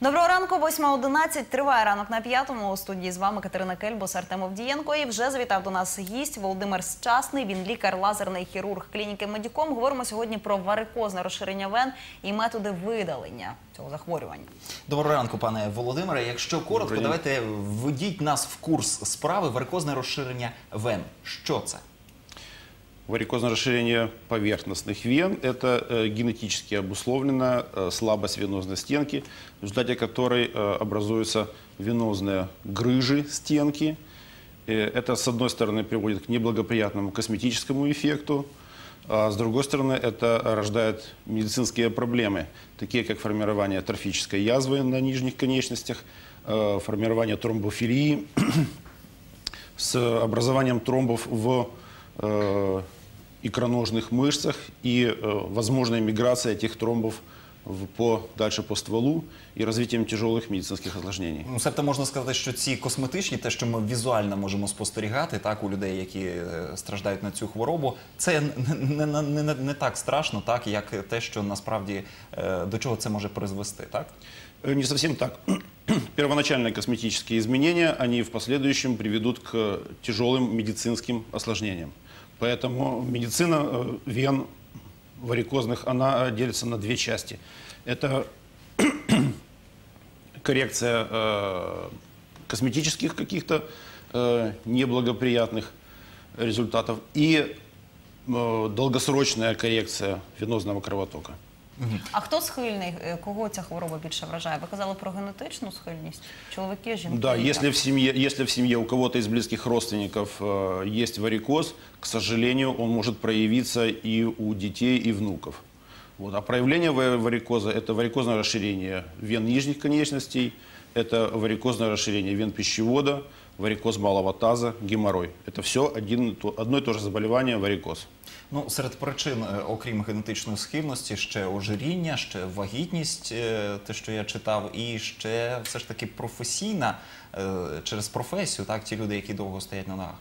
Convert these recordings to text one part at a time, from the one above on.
Доброго ранку, 8.11. Триває ранок на п'ятому. У студії з вами Катерина Кельбос, Артем Овдієнко. І вже завітав до нас гість Володимир Счасний. Він лікар, лазерний хірург клініки Медіком. Говоримо сьогодні про варикозне розширення вен і методи видалення цього захворювання. Доброго ранку, пане Володимире. Якщо коротко, давайте введіть нас в курс справи варикозне розширення вен. Що це? Варикозное расширение поверхностных вен – это э, генетически обусловленная э, слабость венозной стенки, в результате которой э, образуются венозные грыжи стенки. Это, с одной стороны, приводит к неблагоприятному косметическому эффекту, а с другой стороны, это рождает медицинские проблемы, такие как формирование трофической язвы на нижних конечностях, формирование тромбофилии, с образованием тромбов в икроножных мышцах и э, возможной миграцией этих тромбов в- по, дальше по стволу и развитием тяжелых медицинских осложнений. Ну, себто можна сказати, що ці косметичні, те, що ми візуально можемо спостерігати, так у людей, які е, страждають на цю хворобу, це не, не, не, не, не так страшно, так як те, що насправді е, до чого це може призвести, так? Э, Не совсем так. Первоначальные косметические изменения, они в последующем приведут к тяжелым медицинским осложнениям. Поэтому медицина э, вен варикозных, она делится на две части. Это коррекция э, косметических каких-то неблагоприятных результатов и долгосрочная коррекция венозного кровотока. А хто схильний? Е, Кого ця хвороба більше вражає? Ви казали про генетичну схильність? Чоловіки, жінки? Да, Як? если в семье, если в семье у кого-то из близких родственников э, есть варикоз, к сожалению, он может проявиться и у детей, и внуков. Вот. А проявление ва- варикоза – это варикозное расширение вен нижних конечностей, это варикозное расширение вен пищевода, варикоз малого таза, геморрой. Это все один, и то- одно и то же заболевание – варикоз. Ну, серед причин, е, окрім генетичної схильності, ще ожиріння, ще вагітність, е, те, що я читав, і ще все ж таки професійна е, через професію, так, ті люди, які довго стоять на ногах.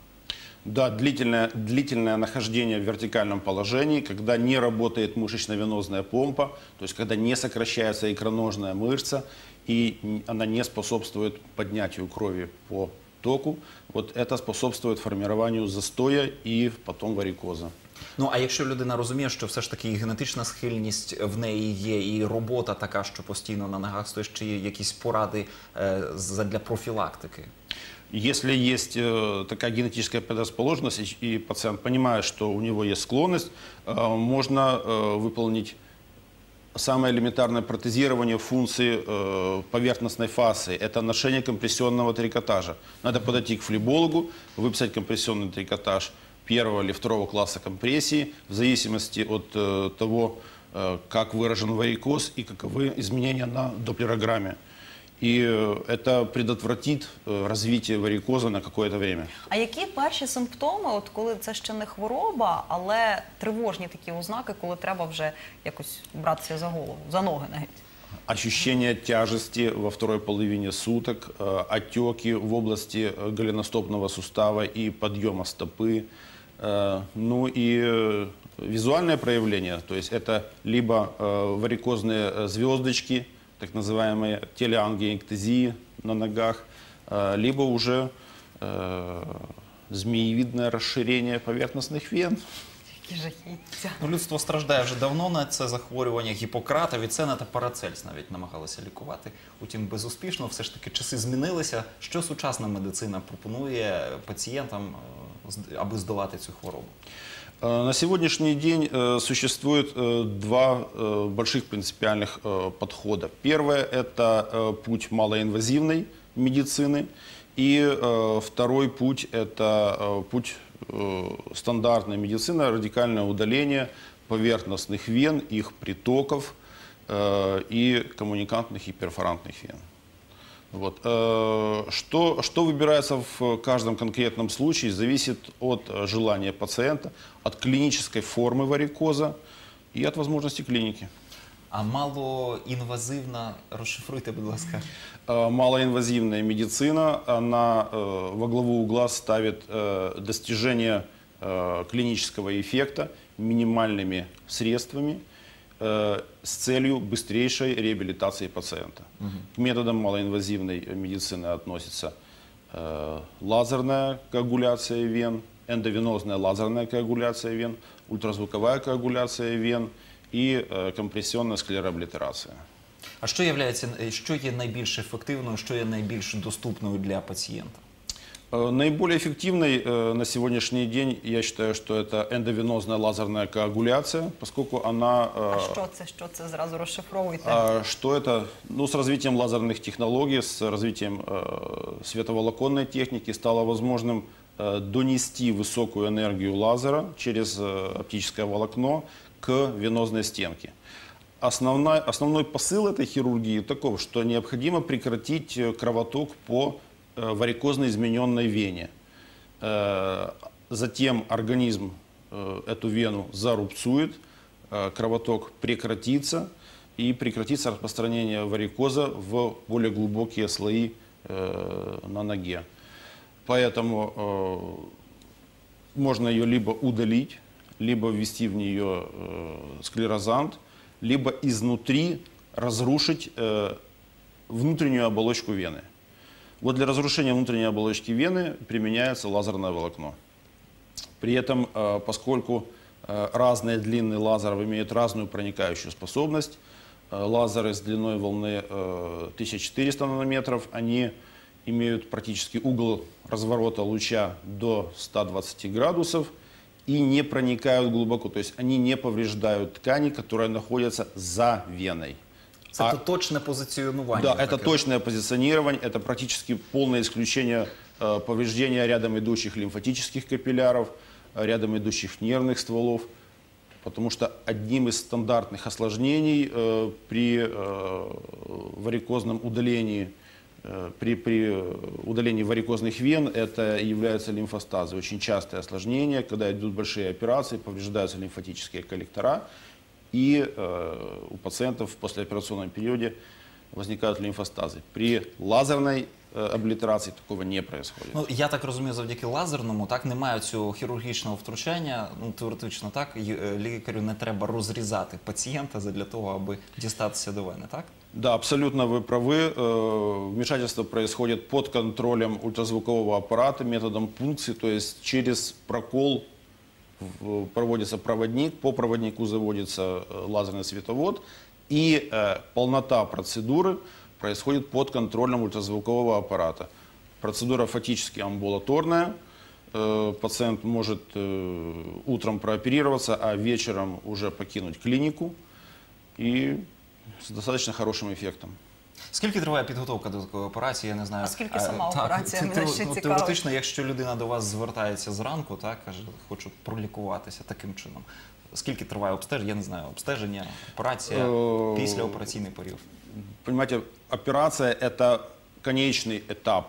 Да, длительное, длительное нахождение в вертикальном положении, когда не работает мышечно-венозная помпа, то есть когда не сокращается икроножная мышца и н- она не способствует поднятию крови по току, вот это способствует формированию застоя и потом варикоза. Ну а якщо людина розуміє, що все ж таки і генетична схильність в неї є, і робота така, що постійно на ногах стоїть, чи є якісь поради е, для профілактики? Если есть э, такая генетическая предрасположенность, и, и пациент понимает, что у него есть склонность, э, можно э, выполнить самое элементарное протезирование функции э, поверхностной фасы. Это ношение компрессионного трикотажа. Надо подойти к флебологу, выписать компрессионный трикотаж первого или второго класса компрессии, в зависимости от э, того, э, как выражен варикоз и каковы изменения на доплерограмме. И э, это предотвратит э, развитие варикоза на какое-то время. А які перші симптоми, от коли це ще не хвороба, але тривожні такі ознаки, коли треба вже якось братися за голову, за ноги навіть? Ощущение тяжести во второй половине суток, э, отеки в области э, голеностопного сустава и подъема стопы. Э, Ну и э, визуальное проявление, то есть это либо э, варикозные э, звездочки, так называемые телеангиэктезии на ногах, э, либо уже э, змеевидное расширение поверхностных вен. Які жахіття. Ну, людство страждає вже давно на це захворювання. Гіппократ, Авіцена та Парацельс навіть намагалися лікувати. Утім, безуспішно, все ж таки часи змінилися. Що сучасна медицина пропонує пацієнтам, е, з- аби здолати цю хворобу? Э, На сегодняшний день э, существует э, два э, больших принципиальных э, подхода. Первое – это э, путь малоинвазивной медицины, и э, второй путь – это э, путь э, стандартной медицины, радикальное удаление поверхностных вен, их притоков э, и коммуникантных и перфорантных вен. Вот. э, Что, что выбирается в каждом конкретном случае, зависит от желания пациента, от клинической формы варикоза и от возможности клиники. А малоінвазивна, розшифруйте, будь ласка. Малоинвазивная медицина, она э, во главу угла ставит э, достижение э, клинического эффекта минимальными средствами, э, с целью быстрейшей реабилитации пациента. К методам малоинвазивной медицины относятся э, лазерная коагуляция вен, эндовенозная лазерная коагуляция вен, ультразвуковая коагуляция вен и э, компрессионная склероблитерация. А що являється, що є найбільш ефективною, що є найбільш доступною для пацієнта? Э, Наиболее эффективной э, на сегодняшний день я считаю, что это эндовенозная лазерная коагуляция, поскольку она... э, А що це? Що це зразу розшифровуйте? А что это? Ну, с развитием лазерных технологий, с развитием э, световолоконной техники стало возможным э, донести высокую энергию лазера через э, оптическое волокно к венозной стенке. Основной, основной посыл этой хирургии таков, что необходимо прекратить э, кровоток по э, варикозно измененной вене. Э, Затем организм эту вену зарубцует, кровоток прекратится и прекратится распространение варикоза в более глубокие слои на ноге. Поэтому можно ее либо удалить, либо ввести в нее э, склерозант, либо изнутри разрушить э, внутреннюю оболочку вены. Вот для разрушения внутренней оболочки вены применяется лазерное волокно. При этом, э, поскольку э, разные длины лазеров имеют разную проникающую способность, э, лазеры с длиной волны э, 1400 нанометров, они имеют практически угол разворота луча до 120 градусов и не проникают глубоко, то есть они не повреждают ткани, которые находятся за веной. Це А- то точне позиціонування. да, это точное позиционирование, это практически полное исключение э, повреждения рядом идущих лимфатических капилляров, э, рядом идущих нервных стволов, потому что одним из стандартных осложнений э, при э, варикозном удалении при, при э, удалении варикозных вен это являются лимфостазы. Очень частое осложнение, когда идут большие операции, повреждаются лимфатические коллектора, и э, у пациентов в послеоперационном периоде возникают лимфостазы. При лазерной э, аблитерации такого не происходит. Ну, я так розумію, завдяки лазерному так немає цього хірургічного втручання. Ну, теоретично так, й- е, лікарю не треба розрізати пацієнта для того, аби дістатися до вени, так? Да, абсолютно вы правы. Э, Вмешательство происходит под контролем ультразвукового аппарата методом пункции, то есть через прокол проводится проводник, по проводнику заводится э, лазерный световод, и э, полнота процедуры происходит под контролем ультразвукового аппарата. Процедура фактически амбулаторная. Пациент может утром прооперироваться, а вечером уже покинуть клинику и с достаточно хорошим эффектом. Скільки триває підготовка до такої операції? Я не знаю. А скільки Е, сама так, операція? це Мене тео- ще ну, цікавить. Теоретично, якщо людина до вас звертається зранку, так каже, хочу пролікуватися таким чином. Скільки триває обстеження? Я не знаю, обстеження, операція, Е, післяопераційний період. Понимаете, операция – это конечный этап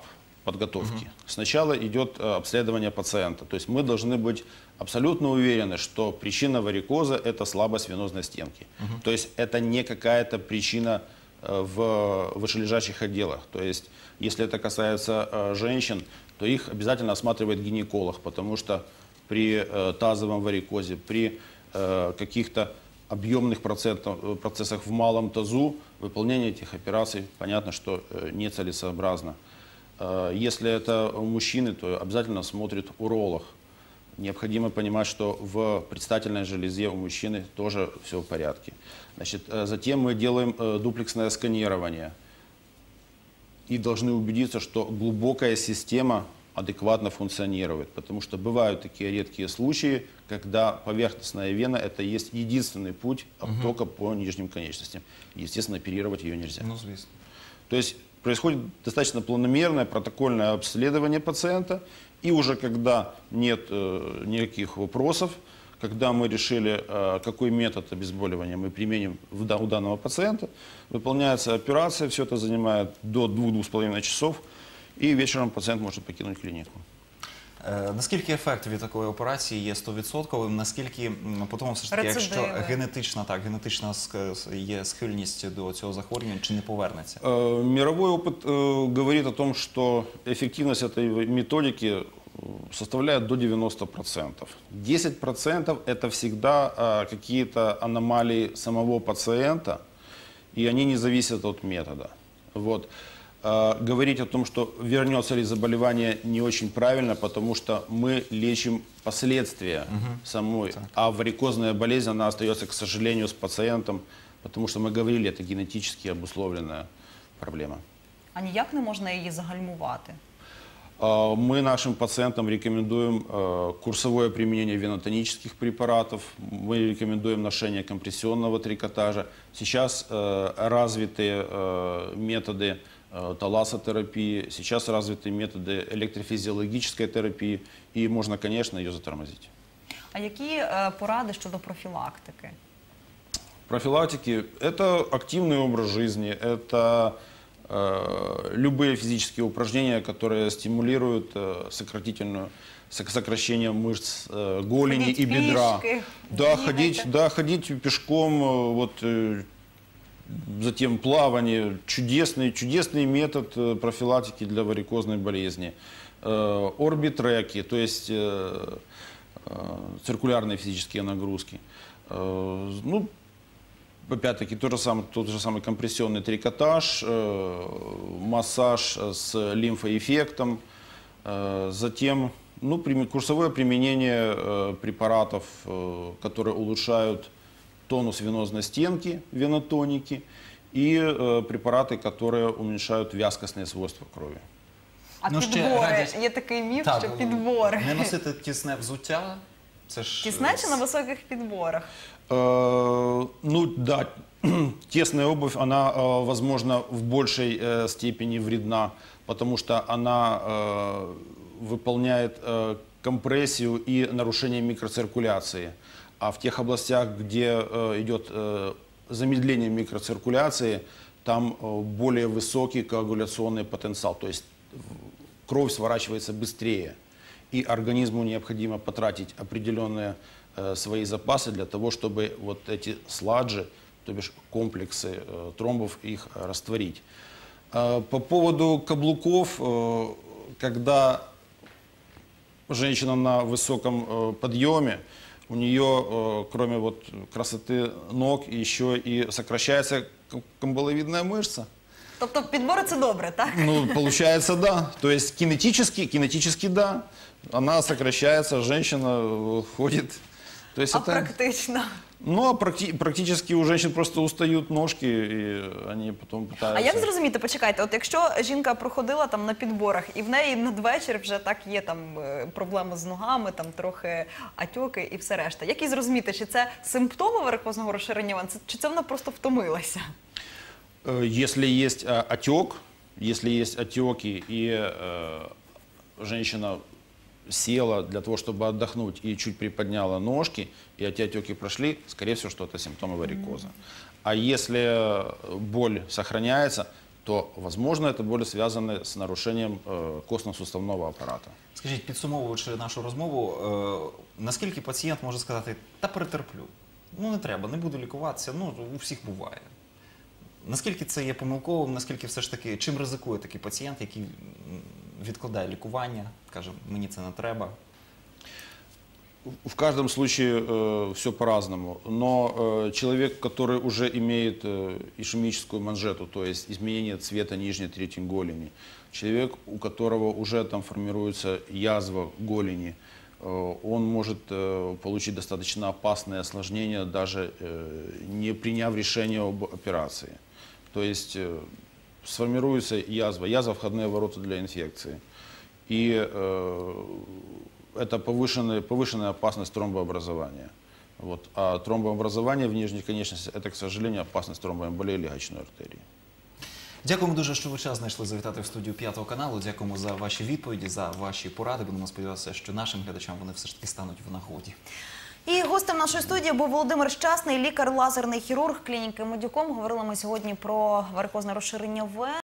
Подготовки. Сначала идет э, обследование пациента. То есть мы должны быть абсолютно уверены, что причина варикоза – это слабость венозной стенки. То есть это не какая-то причина э, в вышележащих отделах. То есть если это касается э, женщин, то их обязательно осматривает гинеколог, потому что при тазовом варикозе, при каких-то объемных процессах в малом тазу выполнение этих операций, понятно, что нецелесообразно. Э, Если это мужчины, то обязательно смотрит уролог. Необходимо понимать, что в предстательной железе у мужчины тоже все в порядке. Значит, э, затем мы делаем э, дуплексное сканирование и должны убедиться, что глубокая система адекватно функционирует. Потому что бывают такие редкие случаи, когда поверхностная вена – это есть единственный путь оттока по нижним конечностям. Естественно, оперировать ее нельзя. Ну, звісно. То есть происходит достаточно планомерное протокольное обследование пациента, и уже когда нет э, никаких вопросов, когда мы решили, э, какой метод обезболивания мы применим в у данного пациента, выполняется операция, все это занимает до 2-2,5 часов, и вечером пациент может покинуть клинику. Е, наскільки ефект від такої операції є 100%, наскільки м, потім все ж таки, якщо Рецидиви. генетична, так, генетична ск- є схильність до цього захворювання, чи не повернеться? Э, Мировой опыт э, говорит о том, что эффективность этой методики составляет до 90%. 10% это всегда а, какие-то аномалии самого пациента, и они не зависят от метода. Вот. А, Говорить о том, что вернется ли заболевание, не очень правильно, потому что мы лечим последствия самой, а варикозная болезнь, она остается, к сожалению, с пациентом, потому что мы говорили, это генетически обусловленная проблема. А ніяк не можна її загальмувати. А, Мы нашим пациентам рекомендуем э, курсовое применение венотонических препаратов, мы рекомендуем ношение компрессионного трикотажа. Сейчас э, развиты э, методы э, талассотерапии, сейчас развиты методы электрофизиологической терапии, и можно, конечно, ее затормозить. А які е, поради щодо профілактики? Профилактики – это активный образ жизни, это э, любые физические упражнения, которые стимулируют э, сократительную сок- сокращение мышц э, голени Ходить и бедра. пешкой, да, ходить, да, ходить пешком, э, вот э, затем плавание, чудесный, чудесный метод э, профилактики для варикозной болезни. Э, Орбитреки, то есть э, циркулярные физические нагрузки. Ну, опять-таки, тот же самый, тот же самый компрессионный трикотаж, массаж с лимфоэффектом, затем ну, курсовое применение препаратов, которые улучшают тонус венозной стенки, венотоники, и э, препараты, которые уменьшают вязкостные свойства крови. А Ну, ще підбори радість- є такий міф, Так, що підбори. Не носити тісне взуття. Це ж Тісне чи е, на високих підборах? Э, Ну да, тесная обувь, она, э, возможно, в большей э, степени вредна, потому что она э, выполняет э, компрессию и нарушение микроциркуляции. А в тех областях, где э, идет э, замедление микроциркуляции, там э, более высокий коагуляционный потенциал, то есть кровь сворачивается быстрее, и организму необходимо потратить определенные свои запасы для того, чтобы вот эти сладжи, то бишь комплексы тромбов, их растворить. По поводу каблуков, когда женщина на высоком подъеме, у нее, э, кроме вот красоты ног, еще и сокращается кам- камбаловидная мышца. Тобто підбори це добре, так? Ну, получается, да. То есть кинетически, кинетически да. Она сокращается, женщина э, ходит. То есть А это... практично. Ну, а практи- практически у женщин просто устают ножки, и они потом пытаются... А як зрозуміти, почекайте, от якщо жінка проходила там на підборах, і в неї надвечір вже так є там е, проблеми з ногами, там трохи атьоки і все решта. Як їй зрозуміти, чи це симптоми варикозного розширення вен, це- чи це вона просто втомилася? Э, Если есть э, отек, если есть отеки, и э, женщина села для того, чтобы отдохнуть, и чуть приподняла ножки, и эти отеки прошли, скорее всего, что это симптомы варикоза. А если э, боль сохраняется, то, возможно, эта боль связана с нарушением э, костно-суставного аппарата. Скажіть, підсумовуючи нашу розмову, е, наскільки пацієнт може сказати, та перетерплю, ну не треба, не буду лікуватися, ну у всіх буває. Наскільки це є помилковим, наскільки все ж таки, чим ризикує такий пацієнт, який м, відкладає лікування, каже, мені це не треба. В каждом случае все по-разному, но э, человек, который уже имеет э, ишемическую манжету, то есть изменение цвета нижней трети голени, человек, у которого уже там формируется язва голени, э, он может э, получить достаточно опасные осложнения, даже э, не приняв решение об операции. То есть э, сформируется язва, язва входные ворота для инфекции. И э, это повышенная, повышенная опасность тромбообразования. Вот. А тромбообразование в нижней конечности – это, к сожалению, опасность тромбоэмболии легочной артерии. Дякуємо дуже, що ви час знайшли завітати в студію п'ятого каналу. Дякуємо за ваші відповіді, за ваші поради. Будемо сподіватися, що нашим глядачам вони все ж таки стануть в нагоді. І гостем нашої студії був Володимир Щасний, лікар-лазерний хірург клініки Медюком. Говорили ми сьогодні про варикозне розширення вен.